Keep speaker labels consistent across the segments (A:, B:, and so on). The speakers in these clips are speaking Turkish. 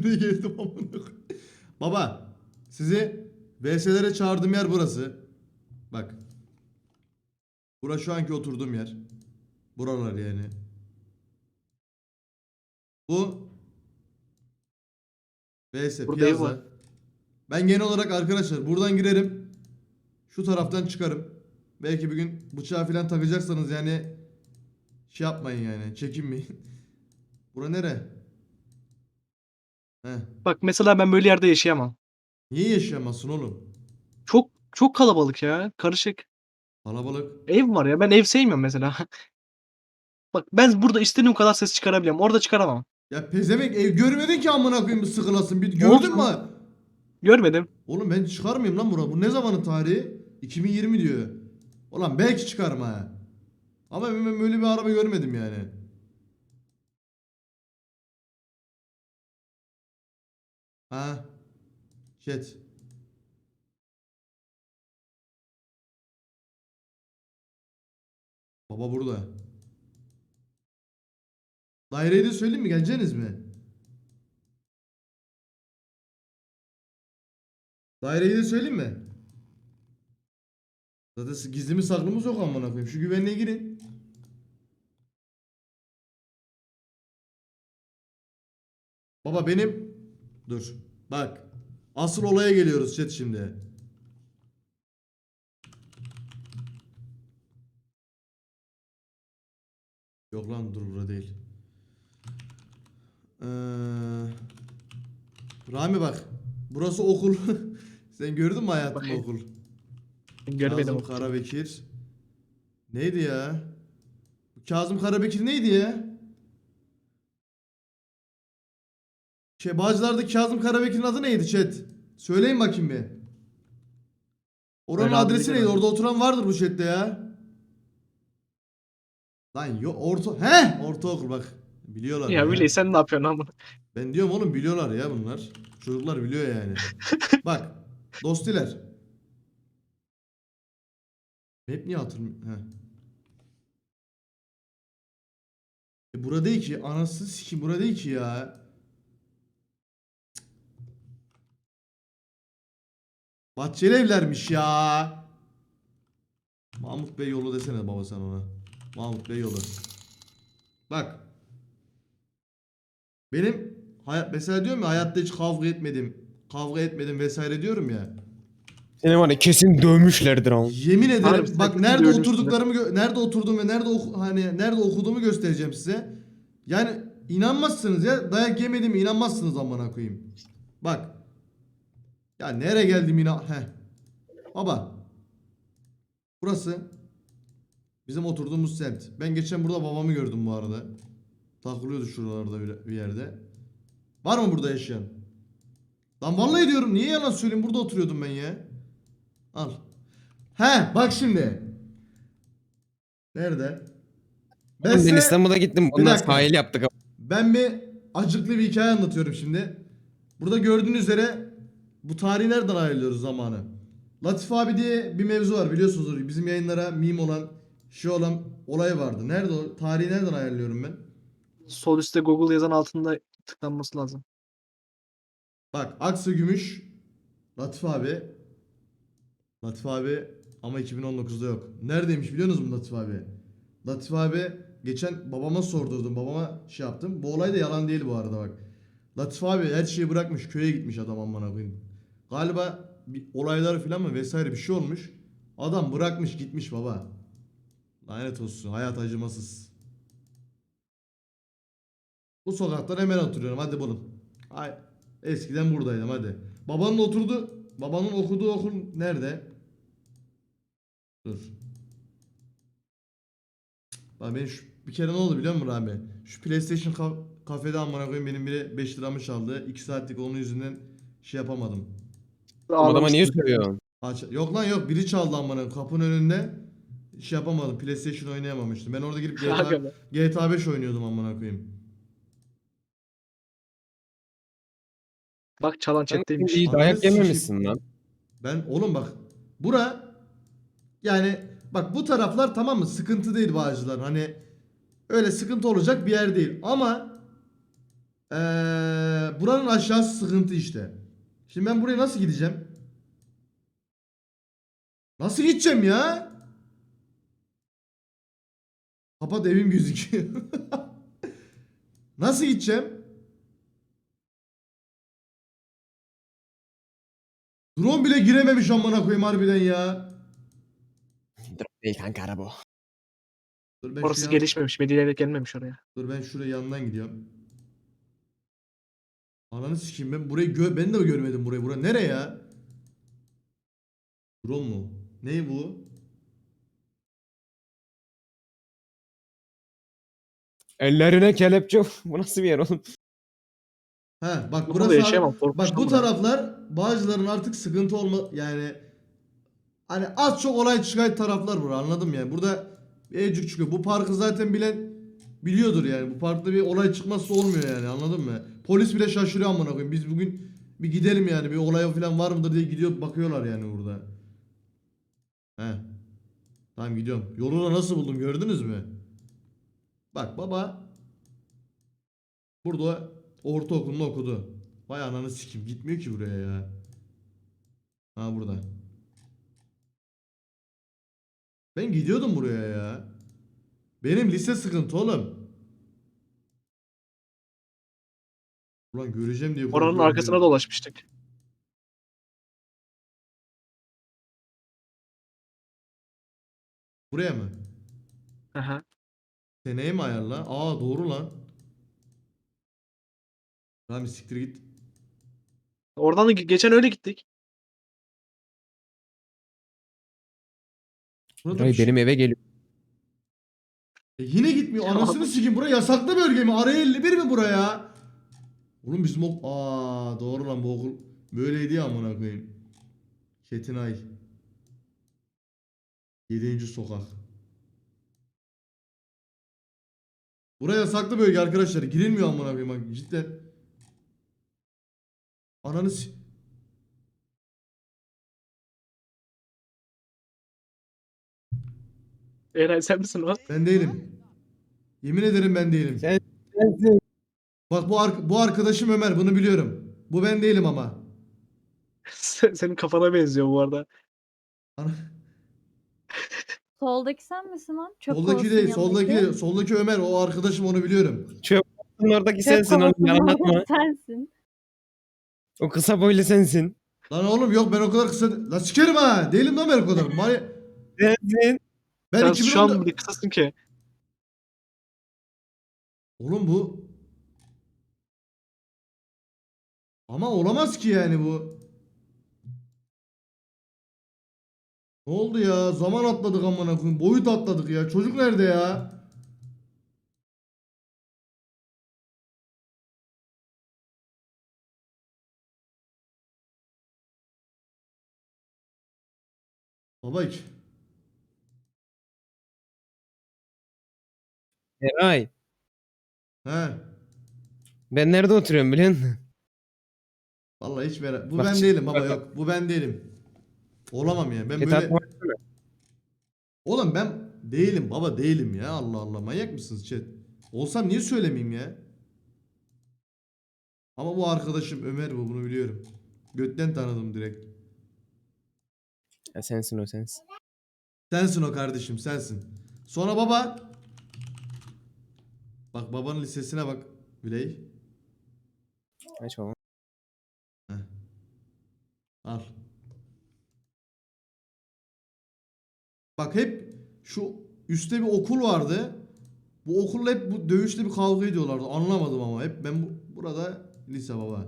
A: önüne geldim amına. Baba sizi VS'lere çağırdığım yer burası. Bak. Bura şu anki oturduğum yer. Buralar yani. Bu VS
B: Burada var.
A: Ben genel olarak arkadaşlar buradan girerim. Şu taraftan çıkarım. Belki bir gün bıçağı falan takacaksanız yani şey yapmayın yani çekinmeyin. Bura nere? Heh.
B: Bak mesela ben böyle yerde yaşayamam.
A: Niye yaşayamazsın oğlum?
B: Çok çok kalabalık ya. Karışık.
A: Kalabalık.
B: Ev var ya. Ben ev sevmiyorum mesela. Bak ben burada istediğim kadar ses çıkarabiliyorum. Orada çıkaramam.
A: Ya pezevenk ev görmedin ki amına koyayım sıkılasın. Bir gördün mü?
B: Görmedim.
A: Oğlum ben çıkarmayayım lan bura. Bu ne zamanın tarihi? 2020 diyor. Ulan belki çıkarım ha. Ama ben böyle bir araba görmedim yani. Ha. Chat. Baba burada. Daireyi de söyleyeyim mi? Geleceksiniz mi? Daireyi de söyleyeyim mi? Zaten siz gizlimi saklımı sok amına koyayım. Şu güvenliğe girin. Baba benim dur. Bak. Asıl olaya geliyoruz chat şimdi. Yok lan dur burada değil. Ee, Rami bak. Burası okul. Sen gördün mü hayatımda
B: Bakayım.
A: okul?
B: Görmedim.
A: Kazım Karabekir. Neydi ya? Kazım Karabekir neydi ya? Şey Bağcılar'daki Kazım Karabekir'in adı neydi chat? Söyleyin bakayım bir. Oranın
B: adını
A: adresi neydi? Orada oturan vardır bu chatte ya. Lan yok orta... He! Ortaokul bak. Biliyorlar
B: Ya Willy sen ne yapıyorsun ama?
A: Ben diyorum oğlum biliyorlar ya bunlar. Çocuklar biliyor yani. Bak dostiler. Hep niye hatırlamıyorum? He. E bura değil ki. Anasını sikim bura değil ki ya. Bahçeli evlermiş ya. Mahmut Bey yolu desene baba sen ona. Mahmut Bey yolu. Bak. Benim hayat mesela diyorum ya hayatta hiç kavga etmedim. Kavga etmedim vesaire diyorum ya.
C: Seni var ya kesin dövmüşlerdir ama.
A: Yemin ederim
B: Harbi
A: bak nerede
B: diyorum
A: oturduklarımı gö- nerede oturdum ve nerede oku- hani nerede okuduğumu göstereceğim size. Yani inanmazsınız ya dayak yemedim inanmazsınız amına koyayım. Bak. Ya nereye geldim inan he. Baba. Burası bizim oturduğumuz semt. Ben geçen burada babamı gördüm bu arada. Takılıyordu şuralarda bir- yerde. Var mı burada yaşayan? Lan vallahi diyorum niye yalan söyleyeyim burada oturuyordum ben ya. Al. He bak şimdi. Nerede?
C: Ben,
A: size-
C: İstanbul'a gittim. Ondan sahil yaptık.
A: ben bir acıklı bir hikaye anlatıyorum şimdi. Burada gördüğünüz üzere bu tarihi nereden ayarlıyoruz zamanı? Latif abi diye bir mevzu var biliyorsunuzdur. Bizim yayınlara meme olan şey olan olay vardı. Nerede o? Tarihi nereden ayarlıyorum ben?
B: Sol üstte Google yazan altında tıklanması lazım.
A: Bak Aksu Gümüş Latif abi Latif abi ama 2019'da yok. Neredeymiş biliyor musunuz Latif abi? Latif abi geçen babama sordurdum. Babama şey yaptım. Bu olay da yalan değil bu arada bak. Latif abi her şeyi bırakmış. Köye gitmiş adam amına koyayım. Galiba bir olaylar falan mı vesaire bir şey olmuş. Adam bırakmış gitmiş baba. Lanet olsun. Hayat acımasız. Bu sokaktan hemen oturuyorum. Hadi bulun. Ay, eskiden buradaydım hadi. Babanın oturdu. Babanın okuduğu okul nerede? Dur. Bak ben şu, bir kere ne oldu biliyor musun abi? Şu PlayStation ka- kafede amına koyayım benim biri 5 liramı çaldı. 2 saatlik onun yüzünden şey yapamadım.
C: O adama niye?
A: Aç yok lan yok biri çaldı amına kapının önünde. Şey yapamadım. PlayStation oynayamamıştım. Ben orada girip GTA. GTA 5 oynuyordum amına koyayım.
B: Bak çalan
C: Sen
B: chatteymiş.
C: iyi dayak yememişsin lan.
A: Ben oğlum bak bura yani bak bu taraflar tamam mı sıkıntı değil Bağcılar hani öyle sıkıntı olacak bir yer değil ama Ee, buranın aşağısı sıkıntı işte. Şimdi ben buraya nasıl gideceğim? Nasıl gideceğim ya? Kapat evim gözüküyor. nasıl gideceğim? Drone bile girememiş amına koyayım harbiden ya.
C: Değil kanka araba o.
A: Dur ben
B: Orası
A: yan-
B: gelişmemiş. Medine gelmemiş oraya.
A: Dur ben şuraya yandan gidiyorum. Ananı sikeyim ben burayı gö ben de görmedim burayı. Bura nere ya? Drone mu? Ne bu?
C: Ellerine kelepçe. Bu nasıl bir yer oğlum?
A: Ha bak
B: Burada
A: burası
B: yaşayamam.
A: bak
B: korkmuştum
A: bu taraflar bazıların artık sıkıntı olma yani hani az çok olay çıkan taraflar bura anladım yani. Burada bir ecik çıkıyor. Bu parkı zaten bilen biliyordur yani. Bu parkta bir olay çıkmazsa olmuyor yani anladın mı? Polis bile şaşırıyor amına koyayım. Biz bugün bir gidelim yani bir olay falan var mıdır diye gidiyor bakıyorlar yani burada. He. Tamam gidiyorum. Yolu da nasıl buldum gördünüz mü? Bak baba Burada ortaokulunu okudu. Vay ananı sikim gitmiyor ki buraya ya. Ha burada. Ben gidiyordum buraya ya. Benim lise sıkıntı oğlum. Ulan göreceğim diye
B: Oranın
A: korkuyorum
B: arkasına
A: ya.
B: dolaşmıştık.
A: Buraya mı?
B: Aha.
A: Seneye mi ayarla? Aa doğru lan. Rami siktir git.
B: Oradan da ge- geçen öyle gittik.
A: Burada
C: Ray
A: bir şey-
C: benim eve geliyor.
A: E yine gitmiyor. Anasını sikeyim. Bura yasaklı bölge mi? Araya 51 mi buraya? Oğlum bizim ok... Aa doğru lan bu okul böyleydi ya amına koyayım. Çetinay. 7. sokak. Buraya yasaklı bölge arkadaşlar. Girilmiyor amına koyayım bak cidden. Ananı
B: Eray sen misin o?
A: Ben değilim. Yemin ederim ben değilim.
C: Sen- Sensin.
A: Bak bu ar- bu arkadaşım Ömer bunu biliyorum. Bu ben değilim ama.
B: Sen- Senin kafana benziyor bu arada.
A: Ana-
D: Soldaki sen misin lan? Çöp
A: Soldaki
D: kovasının
A: değil, soldaki
D: yanındaki.
A: değil. Soldaki Ömer o arkadaşım onu biliyorum.
C: Oradaki
D: Çöp
C: sensin oğlum
D: kovasının yanındaki sensin.
C: O kısa boylu sensin.
A: Lan oğlum yok ben o kadar kısa... Lan sikerim ha. Değilim lan ben o kadar. Mani...
C: Sensin.
A: Ben
B: Sen
A: 2010'da...
B: şu an bir kısasın ki.
A: Oğlum bu... Ama olamaz ki yani bu. Ne oldu ya? Zaman atladık amına koyayım. Boyut atladık ya. Çocuk nerede ya? Baba iki.
C: Eray.
A: He.
C: Ben nerede oturuyorum biliyor musun?
A: Vallahi hiç merak. Bu
C: Bak
A: ben değilim baba
C: bak,
A: yok. Bu ben değilim. Olamam ya. Ben böyle. Oğlum ben değilim baba değilim ya. Allah Allah manyak mısınız chat? Olsam niye söylemeyeyim ya? Ama bu arkadaşım Ömer bu bunu biliyorum. Götten tanıdım direkt.
C: Ya sensin o sensin.
A: Sensin o kardeşim sensin. Sonra baba. Bak babanın lisesine bak. Biley.
C: Aç baba.
A: Heh. Al. Bak hep şu üstte bir okul vardı. Bu okulla hep bu dövüşte bir kavga ediyorlardı. Anlamadım ama hep ben bu, burada lise baba.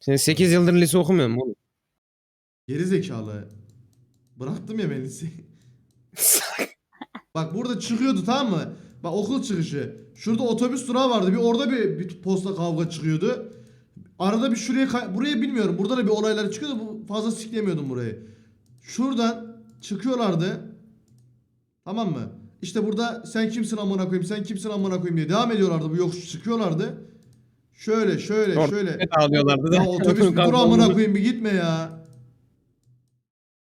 C: Sen 8 yıldır lise okumuyor musun oğlum?
A: Geri zekalı. Bıraktım ya ben liseyi. Bak burada çıkıyordu tamam mı? Bak okul çıkışı. Şurada otobüs durağı vardı. Bir orada bir, bir posta kavga çıkıyordu. Arada bir şuraya buraya bilmiyorum. Burada da bir olaylar çıkıyordu. Bu fazla siklemiyordum burayı. Şuradan çıkıyorlardı. Tamam mı? İşte burada sen kimsin amına koyayım, sen kimsin amına koyayım diye devam ediyorlardı. Bu yokuş çıkıyorlardı. Şöyle şöyle
C: Orada
A: şöyle.
C: Ne ağlıyorlardı da.
A: Ya otobüs bir dur amına koyayım bir gitme ya.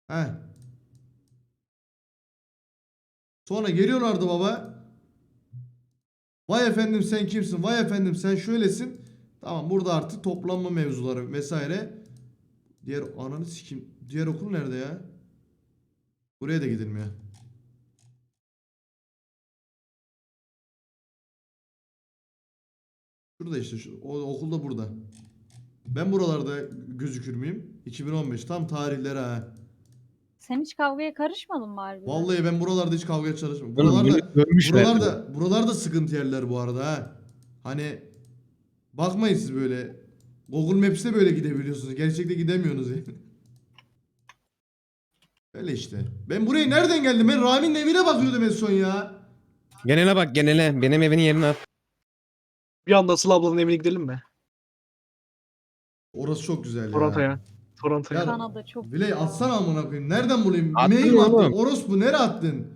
A: He. Sonra geliyorlardı baba. Vay efendim sen kimsin? Vay efendim sen şöylesin. Tamam burada artık toplanma mevzuları vesaire. Diğer ananı sikim. Diğer okul nerede ya? Buraya da gidilmiyor. Şurada işte şu o okul da burada. Ben buralarda gözükür müyüm? 2015 tam tarihleri ha.
D: Sen hiç kavgaya karışmadın mı harbiden?
A: Vallahi ben buralarda hiç kavga çalışmam.
C: Oğlum
A: Buralarda buralarda buralarda sıkıntı yerler bu arada ha. Hani bakmayın siz böyle Google Maps'te böyle gidebiliyorsunuz. Gerçekte gidemiyorsunuz yani. Öyle işte. Ben buraya nereden geldim? Ben Rami'nin evine bakıyordum en son ya.
C: Genele bak genele. Benim evin yerine at.
B: Bir anda Sıla ablanın evine gidelim mi?
A: Orası çok güzel ya.
B: Toronto'ya. Toronto'ya.
A: Ya-
D: Kanada çok
A: Biley atsana amına koyayım. Nereden bulayım?
C: Attın
A: Mail mi attın?
C: oğlum.
A: Orospu nereye attın?